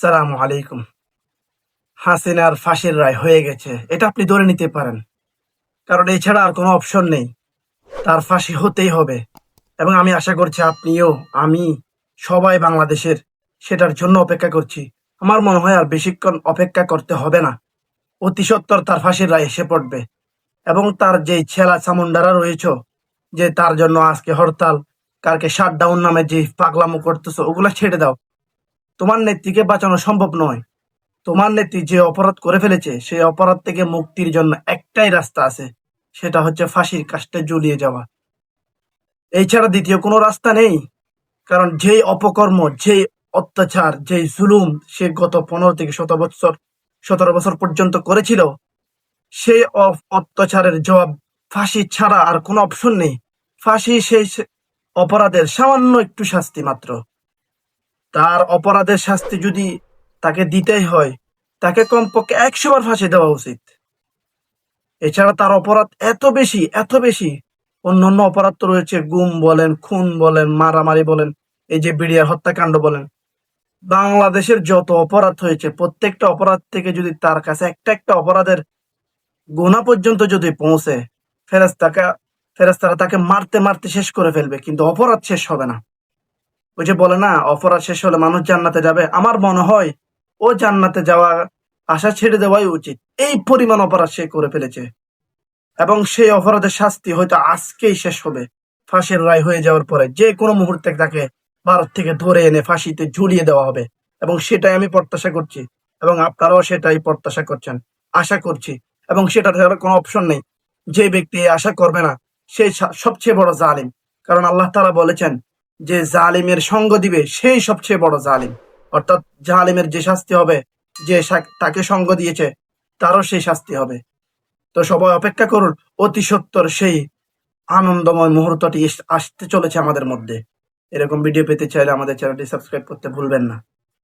সালাম আলাইকুম। হাসিনার ফাঁসির রায় হয়ে গেছে। এটা আপনি ধরে নিতে পারেন। কারণ এছাড়া আর কোনো অপশন নেই। তার ফাঁসি হতেই হবে। এবং আমি আশা করছি আপনিও, আমি সবাই বাংলাদেশের সেটার জন্য অপেক্ষা করছি। আমার মনে হয় আর বেশিক্ষণ অপেক্ষা করতে হবে না। অতি সত্বর তার ফাঁসির রায় এসে পড়বে। এবং তার যে ছেলা চামুন্ডারা রয়েছে, যে তার জন্য আজকে হরতাল, কালকে শাটডাউন নামে যে পাগলামো করতেছো, ওগুলো ছেড়ে দাও। তোমার নেত্রীকে বাঁচানো সম্ভব নয়। তোমার নেত্রী যে অপরাধ করে ফেলেছে, সেই অপরাধ থেকে মুক্তির জন্য একটাই রাস্তা আছে, সেটা হচ্ছে ফাঁসির কাজটা ঝুলিয়ে যাওয়া। এছাড়া দ্বিতীয় কোনো রাস্তা নেই, কারণ যেই অপকর্ম, যেই অত্যাচার, যেই জুলুম সে গত পনেরো থেকে শত বছর, সতেরো বছর পর্যন্ত করেছিল, সেই অত্যাচারের জবাব ফাঁসি ছাড়া আর কোনো অপশন নেই। ফাঁসি সেই অপরাধের সামান্য একটু শাস্তি মাত্র। তার অপরাধের শাস্তি যদি তাকে দিতেই হয়, তাকে কমপক্ষে একশো বার ফাঁসি দেওয়া উচিত। এছাড়া তার অপরাধ এত বেশি এত বেশি। অন্যান্য অপরাধ তো রয়েছে, গুম বলেন, খুন বলেন, মারামারি বলেন, এই যে বিড়িয়ার হত্যাকাণ্ড বলেন। বাংলাদেশের যত অপরাধ হয়েছে, প্রত্যেকটা অপরাধ থেকে যদি তার কাছে একটা একটা অপরাধের গোনা পর্যন্ত যদি পৌঁছে ফেরেস্তাকে ফেরেস্তারা তাকে মারতে মারতে শেষ করে ফেলবে, কিন্তু অপরাধ শেষ হবে না। ওই যে বলে না, অপরাধ শেষ হলে মানুষ জান্নাতে যাবে। আমার মনে হয় ও জান্নাতে যাওয়া, আশা ছেড়ে দেওয়াই উচিত। এই পরিমাণ অপরাধ সে করে ফেলেছে। এবং সেই অপরাধের শাস্তি হয়তো আজকেই শেষ হবে। ফাঁসির রায় হয়ে যাওয়ার পরে যে কোনো মুহূর্তে তাকে ভারত থেকে ধরে এনে ফাঁসিতে ঝুলিয়ে দেওয়া হবে। এবং সেটাই আমি প্রত্যাশা করছি। এবং আপনারাও সেটাই প্রত্যাশা করছেন। আশা করছি। এবং সেটা কোনো অপশন নেই। যে ব্যক্তি আশা করবে না সেই সবচেয়ে বড় জালিম। কারণ আল্লাহ তাআলা বলেছেন যে জালিমের সঙ্গ দিবে, সেই সবচেয়ে বড় জালিম। অর্থাৎ জালিমের যে শাস্তি হবে, যে তাকে সঙ্গ দিয়েছে, তারও সেই শাস্তি হবে। তো সবাই অপেক্ষা করুন, অতি সত্তর সেই আনন্দময় মুহূর্তটি আসতে চলেছে আমাদের মধ্যে। এরকম ভিডিও পেতে চাইলে আমাদের চ্যানেলটি সাবস্ক্রাইব করতে ভুলবেন না।